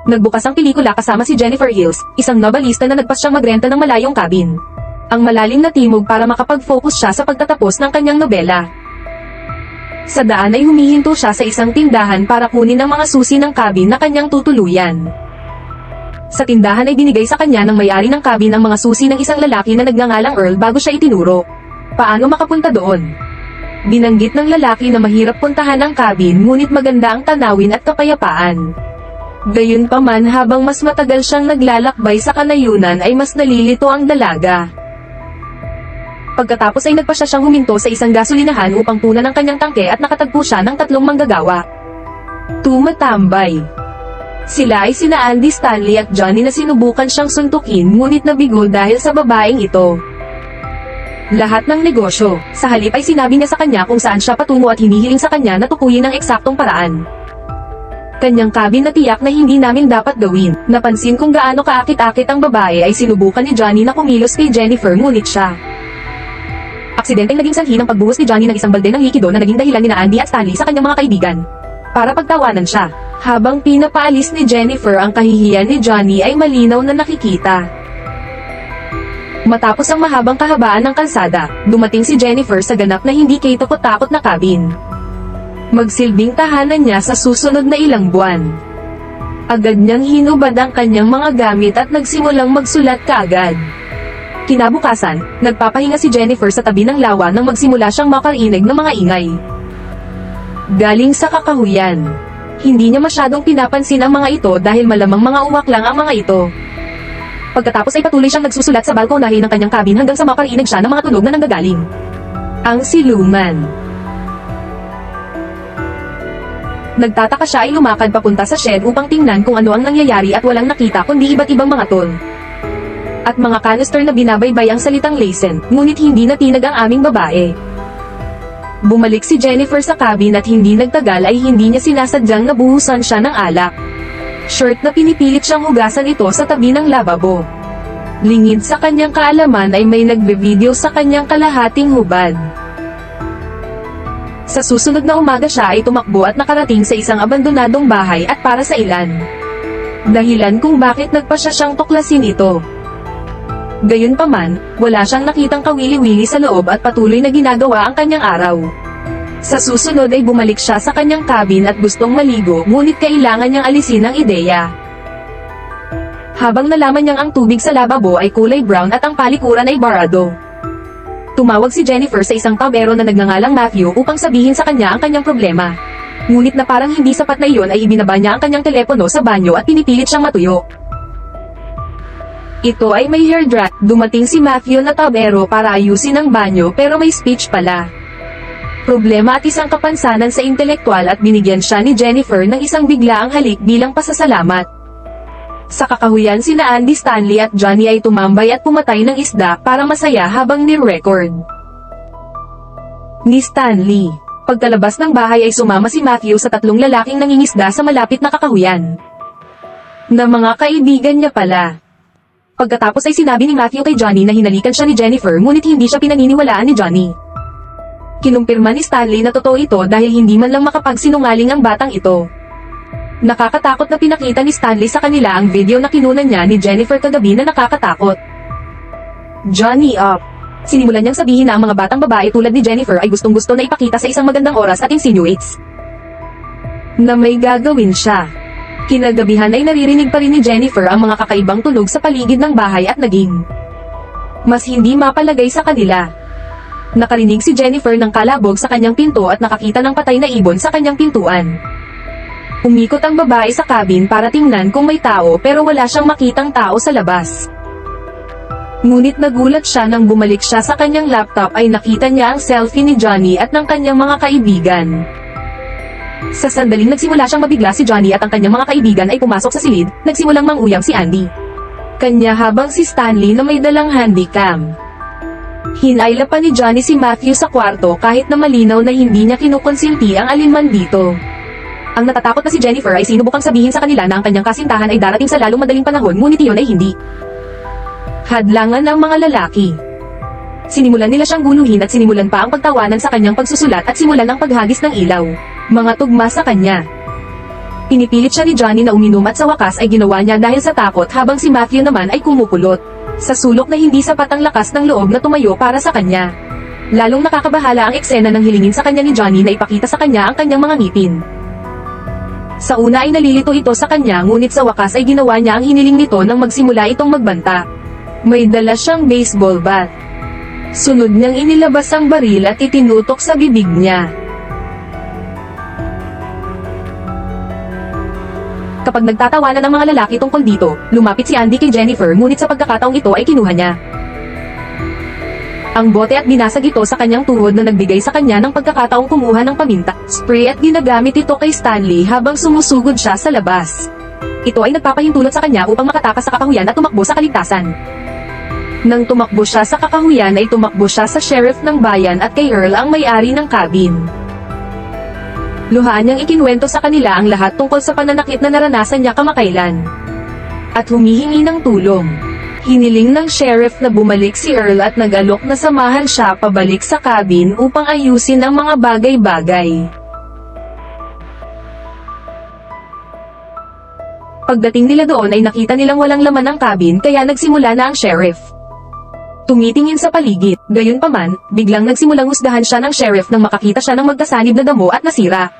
Nagbukas ang pelikula kasama si Jennifer Hills, isang novelista na nagpasyang magrenta ng malayong cabin. Ang malalim na timog para makapag-focus siya sa pagtatapos ng kanyang nobela. Sa daan ay humihinto siya sa isang tindahan para kunin ang mga susi ng cabin na kanyang tutuluyan. Sa tindahan ay binigay sa kanya ng may-ari ng cabin ang mga susi ng isang lalaki na nagngangalang Earl bago siya itinuro. Paano makapunta doon? Binanggit ng lalaki na mahirap puntahan ang cabin ngunit maganda ang tanawin at kapayapaan. Gayunpaman habang mas matagal siyang naglalakbay sa kanayunan ay mas nalilito ang dalaga. Pagkatapos ay nagpa siya siyang huminto sa isang gasolinahan upang punan ang kanyang tangke at nakatagpo siya ng tatlong manggagawa. Tumatambay. Sila ay sina Andy Stanley at Johnny na sinubukan siyang suntukin ngunit nabigo dahil sa babaeng ito. Lahat ng negosyo, sa halip ay sinabi niya sa kanya kung saan siya patungo at hinihiling sa kanya na tukuyin ng eksaktong paraan. Kanyang kabin na tiyak na hindi namin dapat gawin. Napansin kung gaano kaakit-akit ang babae ay sinubukan ni Johnny na kumilos kay Jennifer ngunit siya. Aksidenteng naging sanhi ng pagbuhos ni Johnny ng isang balde ng likido na naging dahilan ni na Andy at Stanley sa kanyang mga kaibigan. Para pagtawanan siya. Habang pinapaalis ni Jennifer ang kahihiyan ni Johnny ay malinaw na nakikita. Matapos ang mahabang kahabaan ng kalsada, dumating si Jennifer sa ganap na hindi kay takot-takot na kabin. Magsilbing tahanan niya sa susunod na ilang buwan. Agad niyang hinubad ang kanyang mga gamit at nagsimulang magsulat kaagad. Kinabukasan, nagpapahinga si Jennifer sa tabi ng lawa nang magsimula siyang makarinig ng mga ingay. Galing sa kakahuyan. Hindi niya masyadong pinapansin ang mga ito dahil malamang mga uwak lang ang mga ito. Pagkatapos ay patuloy siyang nagsusulat sa balkonahe ng kanyang cabin hanggang sa makarinig siya ng mga tunog na nanggagaling. Ang siluman. Nagtataka siya ay lumakad papunta sa shed upang tingnan kung ano ang nangyayari at walang nakita kundi iba't ibang mga tol. At mga canister na binabaybay ang salitang lesen, ngunit hindi natinag ang aming babae. Bumalik si Jennifer sa cabin at hindi nagtagal ay hindi niya sinasadyang nabuhusan siya ng alak. Shirt na pinipilit siyang hugasan ito sa tabi ng lababo. Lingid sa kanyang kaalaman ay may nagbe-video sa kanyang kalahating hubad. Sa susunod na umaga siya ay tumakbo at nakarating sa isang abandonadong bahay at para sa ilan. Dahilan kung bakit nagpa siya siyang tuklasin ito. Gayunpaman, wala siyang nakitang kawili-wili sa loob at patuloy na ginagawa ang kanyang araw. Sa susunod ay bumalik siya sa kanyang cabin at gustong maligo ngunit kailangan niyang alisin ang ideya. Habang nalaman niyang ang tubig sa lababo ay kulay brown at ang palikuran ay barado. Tumawag si Jennifer sa isang tabero na nagngangalang Matthew upang sabihin sa kanya ang kanyang problema. Ngunit na parang hindi sapat na iyon ay ibinaba niya ang kanyang telepono sa banyo at pinipilit siyang matuyo. Ito ay may hair dryer. Dumating si Matthew na tabero para ayusin ang banyo pero may speech pala. Problema at isang kapansanan sa intelektual at binigyan siya ni Jennifer ng isang biglaang halik bilang pasasalamat. Sa kakahuyan sina Andy Stanley at Johnny ay tumambay at pumatay ng isda para masaya habang ni-record. Ni Stanley. Pagkalabas ng bahay ay sumama si Matthew sa tatlong lalaking nangingisda sa malapit na kakahuyan. Na mga kaibigan niya pala. Pagkatapos ay sinabi ni Matthew kay Johnny na hinalikan siya ni Jennifer ngunit hindi siya pinaniniwalaan ni Johnny. Kinumpirma ni Stanley na totoo ito dahil hindi man lang makapagsinungaling ang batang ito. Nakakatakot na pinakita ni Stanley sa kanila ang video na kinunan niya ni Jennifer kagabi na nakakatakot. Johnny up. Sinimulan niyang sabihin na ang mga batang babae tulad ni Jennifer ay gustong gusto na ipakita sa isang magandang oras at insinuates na may gagawin siya. Kinagabihan ay naririnig pa rin ni Jennifer ang mga kakaibang tunog sa paligid ng bahay at naging mas hindi mapalagay sa kanila. Nakarinig si Jennifer ng kalabog sa kanyang pinto at nakakita ng patay na ibon sa kanyang pintuan. Umikot ang babae sa cabin para tingnan kung may tao pero wala siyang makitang tao sa labas. Ngunit nagulat siya nang bumalik siya sa kanyang laptop ay nakita niya ang selfie ni Johnny at ng kanyang mga kaibigan. Sa sandaling nagsimula siyang mabigla si Johnny at ang kanyang mga kaibigan ay pumasok sa silid, nagsimulang manguyam si Andy. Kanya habang si Stanley na may dalang handycam. Hinayla pa ni Johnny si Matthew sa kwarto kahit na malinaw na hindi niya kinukonsinti ang alinman dito. Ang natatakot na si Jennifer ay sinubukang sabihin sa kanila na ang kanyang kasintahan ay darating sa lalong madaling panahon ngunit iyon ay hindi. Hadlangan ng mga lalaki. Sinimulan nila siyang guluhin at sinimulan pa ang pagtawanan sa kanyang pagsusulat at simulan ang paghagis ng ilaw. Mga tugma sa kanya. Pinipilit siya ni Johnny na uminom at sa wakas ay ginawa niya dahil sa takot habang si Matthew naman ay kumukulot. Sa sulok na hindi sapat ang lakas ng loob na tumayo para sa kanya. Lalong nakakabahala ang eksena ng hilingin sa kanya ni Johnny na ipakita sa kanya ang kanyang mga ngipin. Sa una ay nalilito ito sa kanya ngunit sa wakas ay ginawa niya ang hiniling nito nang magsimula itong magbanta. May dala siyang baseball bat. Sunod niyang inilabas ang baril at itinutok sa bibig niya. Kapag nagtatawanan ng mga lalaki tungkol dito, lumapit si Andy kay Jennifer ngunit sa pagkakataong ito ay kinuha niya. Ang bote at binasag ito sa kanyang tuhod na nagbigay sa kanya ng pagkakataong kumuha ng paminta, spray at ginagamit ito kay Stanley habang sumusugod siya sa labas. Ito ay nagpapahintulot sa kanya upang makatakas sa kakahuyan at tumakbo sa kaligtasan. Nang tumakbo siya sa kakahuyan ay tumakbo siya sa sheriff ng bayan at kay Earl ang may-ari ng cabin. Luhaan niyang ikinuwento sa kanila ang lahat tungkol sa pananakit na naranasan niya kamakailan. At humihingi ng tulong. Hiniling ng sheriff na bumalik si Earl at nag-alok na samahan siya pabalik sa cabin upang ayusin ang mga bagay-bagay. Pagdating nila doon ay nakita nilang walang laman ang cabin kaya nagsimula na ang sheriff. Tumitingin sa paligid, gayon paman, biglang nagsimulang husgahan siya ng sheriff nang makakita siya ng magkasanib na damo at nasira.